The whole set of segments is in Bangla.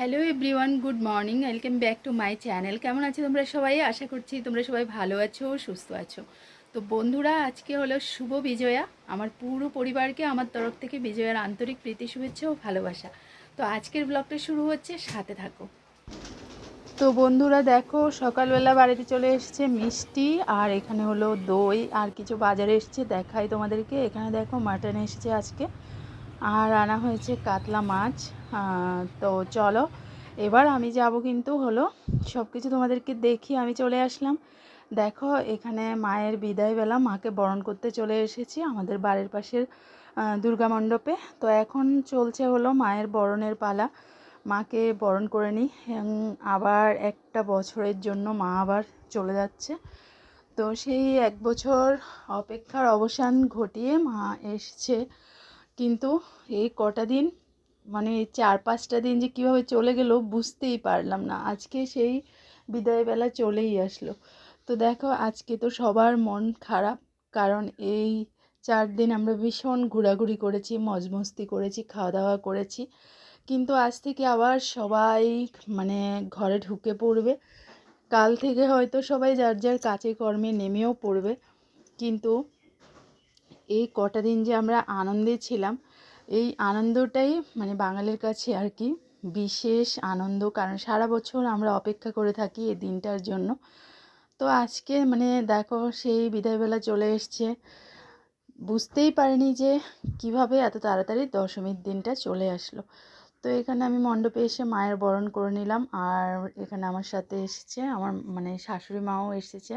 Hello everyone good morning welcome back to my channel কেমন আছো তোমরা সবাই? আশা করছি তোমরা সবাই ভালো আছো, সুস্থ আছো। তো বন্ধুরা, আজকে হলো শুভ বিজয়া। আমার পুরো পরিবারকে আমার তরফ থেকে বিজয়ার আন্তরিক প্রীতি, শুভেচ্ছা ও ভালোবাসা। তো আজকের ব্লগটা শুরু হচ্ছে, সাথে থাকো। তো বন্ধুরা, দেখো, সকালবেলা বাড়িতে চলে এসছে মিষ্টি, আর এখানে হলো দই, আর কিছু বাজারে এসেছে, দেখাই তোমাদেরকে। এখানে দেখো মাটন এসেছে আজকে। আর আনা হয়েছে কাতলা মাছ। তো চলো, এবার আমি যাব কিন্তু হলো সব কিছু তোমাদেরকে দেখি, আমি চলে আসলাম। দেখো, এখানে মায়ের বিদায়বেলা, মাকে বরণ করতে চলে এসেছি আমাদের বাড়ির পাশের দুর্গা মণ্ডপে। তো এখন চলছে হলো মায়ের বরণের পালা। মাকে বরণ করে নিই আবার একটা বছরের জন্য মা আবার চলে যাচ্ছে। তো সেই এক বছর অপেক্ষার অবসান ঘটিয়ে মা এসছে। কিন্তু এই কটা দিন মানে চার পাঁচটা দিন যে কীভাবে চলে গেল বুঝতেই পারলাম না। আজকে সেই বিদায়বেলা চলেই আসলো। তো দেখো, আজকে তো সবার মন খারাপ, কারণ এই চার দিন আমরা ভীষণ ঘোরাঘুরি করেছি, মজমস্তি করেছি খাওয়া দাওয়া করেছি। কিন্তু আজ থেকে আবার সবাই মানে ঘরে ঢুকে পড়বে। কাল থেকে হয়তো সবাই যার যার কাজে কর্মে নেমেও পড়বে। কিন্তু এই কটা দিন যে আমরা আনন্দে ছিলাম এই আনন্দটাই মানে বাঙালির কাছে আর কি বিশেষ আনন্দ, কারণ সারা বছর আমরা অপেক্ষা করে থাকি এই দিনটার জন্য। তো আজকে মানে দেখো সেই বিদায়বেলা চলে এসছে। বুঝতেই পারিনি যে কীভাবে এত তাড়াতাড়ি দশমীর দিনটা চলে আসলো। তো এখানে আমি মণ্ডপে এসে মায়ের বরণ করে নিলাম আর এখানে আমার সাথে এসেছে আমার মানে শাশুড়ি মাও এসেছে।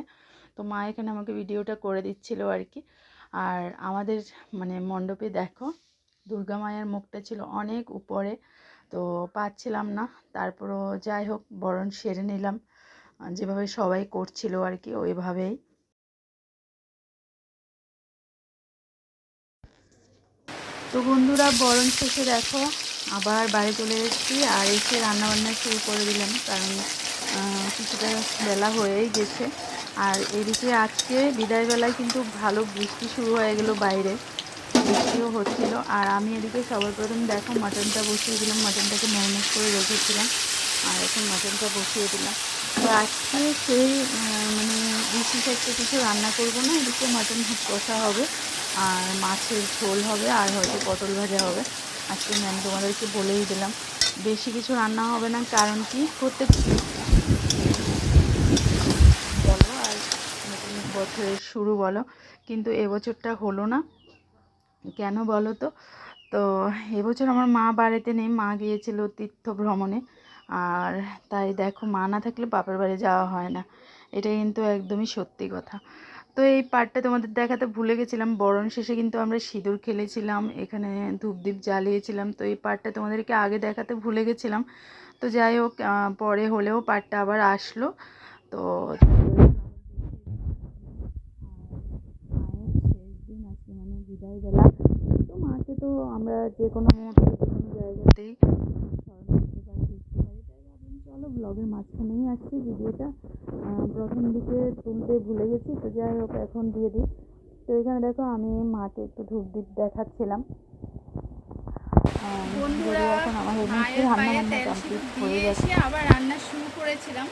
তো মা এখানে আমাকে ভিডিওটা করে দিচ্ছিল আর কি। আর আমাদের মানে মণ্ডপে দেখো দুর্গা মায়ের মুখটা ছিল অনেক উপরে, তো পাচ্ছিলাম না। তারপরও যাই হোক, বরণ সেরে নিলাম। যেভাবে সবাই করছিল আর কি, ওইভাবেই। তো বন্ধুরা, বরণ শেষে দেখো, আবার বাড়ি চলে এসেছি আর এসে রান্নাবান্না শুরু করে দিলাম, কারণ কিছুটা বেলা হয়েই গেছে। আর এদিকে আজকে বিদায়বেলায় কিন্তু ভালো বৃষ্টি শুরু হয়ে গেল বাইরে। বৃষ্টিও হচ্ছিল। আর আমি এদিকে সবার প্রথম দেখো মাটনটা বসিয়ে দিলাম মাটনটাকে ম্যারিনেট করে রেখেছিলাম। আর এখন মাটনটা বসিয়ে দিলাম। তো আজকে সেই মানে বিশেষ একটা কিছু রান্না করব না, এদিকে মাটন কষা হবে, আর মাছের ঝোল হবে, আর হয়তো পটল ভাজা হবে। আজকে আমি তোমাদেরকে বলেই দিলাম। বেশি কিছু রান্না হবে না, কারণ কি? প্রত্যেক বলো আর নতুন বছরের শুরু বলো। কিন্তু এবছরটা হলো না। কেন বলো তো? তো এবছর আমার মা বাড়িতে নেই, মা গিয়েছিল তীর্থ ভ্রমণে। আর তাই দেখো, মা না থাকলে বাপের বাড়ি যাওয়া হয় না। এটা কিন্তু একদমই সত্যি কথা। তো এই পার্টটা তোমাদের দেখাতে ভুলে গেছিলাম। বরণ শেষে কিন্তু আমরা সিঁদুর খেলেছিলাম, এখানে ধূপদীপ জ্বালিয়েছিলাম। তো এই পার্টটা তোমাদেরকে আগে দেখাতে ভুলে গেছিলাম। তো যাই হোক পরে হলেও পার্টটা আবার আসলো। তো মায়ের শেষ দিন আজকে মানে বিদায়বেলা তো মাকে তো আমরা যে কোনো মুহূর্তে যে কোনো জায়গাতেই চলো ব্লগের মাঝখানেই আসছি ভিডিওটা। প্রথম দিকে তুলতে ভুলে গেছি তো যাই হোক এখন দিয়ে দিই। তো এখানে দেখো আমি মাকে একটু দেখাচ্ছিলাম। এখন আমার দিয়ে গেছে। এসে আবার রান্না শুরু করেছিলাম।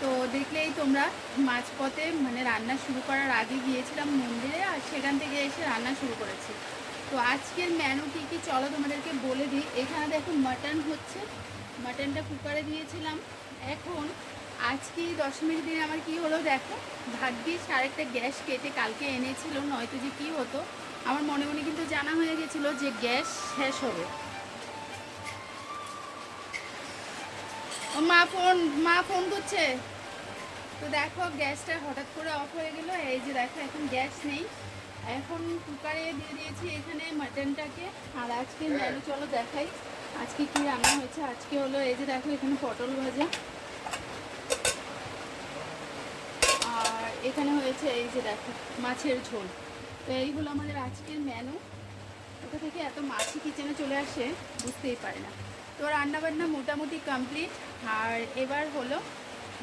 তো দেখলেই তোমরা মাঝপথে মানে রান্না শুরু করার আগে গিয়েছিলাম মন্দিরে আর সেখান থেকে এসে রান্না শুরু করেছি। তো আজকের মেনু কী কী? চলো তোমাদেরকে বলে দিই। এখানে দেখো মাটন হচ্ছে। মাটনটা কুকারে দিয়েছিলাম। এখন আজকে দশমীর দিনে আমার কি হলো দেখো? ভাগ্যিস আরেকটা গ্যাস কেটে কালকে এনেছিল, নয়তো যে কি হতো? আমার মনে মনে কিন্তু জানা হয়ে গেছিল যে গ্যাস শেষ হবে। ও মা, ফোন মা ফোন করছে। তো দেখো, গ্যাসটা হঠাৎ করে অফ হয়ে গেল। এই যে দেখো, এখন গ্যাস নেই। এখন কুকারে দিয়ে দিয়েছি এখানে মাটনটাকে। আর আজকে মেনু চলো দেখাই। আজকে কি রান্না হয়েছে? আজকে হলো এই যে দেখো এখানে পটল ভাজা। আর এখানে হয়েছে এই যে দেখো মাছের ঝোল। তো এই হলো আমাদের আজকের মেনু ওটা থেকে এত মাছই কিচেনে চলে আসে বুঝতেই পারে না। তো রান্নাবান্না মোটামুটি কমপ্লিট আর এবার হলো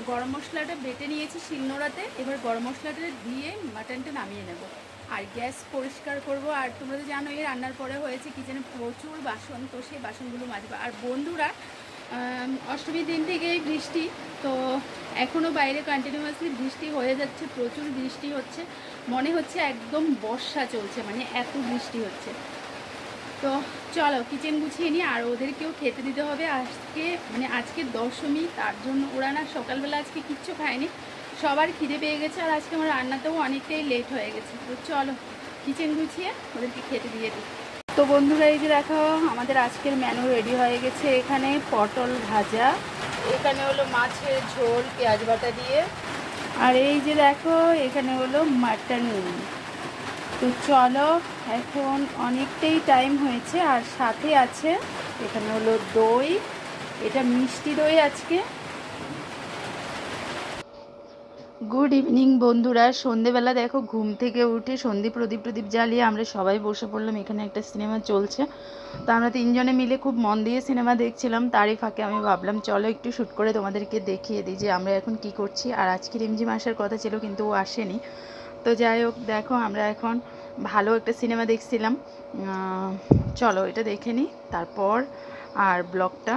গরম মশলাটা বেটে নিয়েছি শিলনোড়াতে। এবার গরম মশলাটা দিয়ে মাটনটা নামিয়ে নেব। আর গ্যাস পরিষ্কার করব। আর তোমরা তো জানো এই রান্নার পরে হয়েছে কিচেনে প্রচুর বাসন, তো সেই বাসনগুলো মাজবো। আর বন্ধুরা অষ্টমীর দিন থেকেই বৃষ্টি, তো এখনও বাইরে কন্টিনিউয়াসলি বৃষ্টি হয়ে যাচ্ছে, প্রচুর বৃষ্টি হচ্ছে। মনে হচ্ছে একদম বর্ষা চলছে মানে এত বৃষ্টি হচ্ছে। তো চলো কিচেন গুছিয়ে নিই আর ওদেরকেও খেতে দিতে হবে। আজকে মানে আজকে দশমী, তার জন্য ওরা না সকালবেলা আজকে কিচ্ছু খায়নি। সবার খিদে পেয়ে গেছে আর আজকে আমার রান্নাতেও অনেকটাই লেট হয়ে গেছে। তো চলো কিচেন গুছিয়ে ওদেরকে খেতে দিয়ে দিই। তো বন্ধুরা, এই যে দেখো, আমাদের আজকের মেনু রেডি হয়ে গেছে। এখানে পটল ভাজা, এখানে হলো মাছের ঝোল, পেঁয়াজ বাটা দিয়ে। আর এই যে দেখো, এখানে হলো মাটন তো চলো, এখন অনেকটাই টাইম হয়েছে। আর সাথে আছে, এখানে হলো দই। এটা মিষ্টি দই আজকে। গুড ইভিনিং বন্ধুরা। সন্ধেবেলা দেখো, ঘুম থেকে উঠে সন্ধে প্রদীপ প্রদীপ জ্বালিয়ে আমরা সবাই বসে পড়লাম। এখানে একটা সিনেমা চলছে। তো আমরা তিনজনে মিলে খুব মন দিয়ে সিনেমা দেখছিলাম। তারই ফাঁকে আমি ভাবলাম, চলো একটু শ্যুট করে তোমাদেরকে দেখিয়ে দিই যে আমরা এখন কি করছি। আর আজকে রিমঝিম আসার কথা ছিল, কিন্তু ও আসেনি। তো যাই হোক, দেখো, আমরা এখন ভালো একটা সিনেমা দেখছিলাম। চলো, এটা দেখে নিই। তারপর আর ব্লগটা।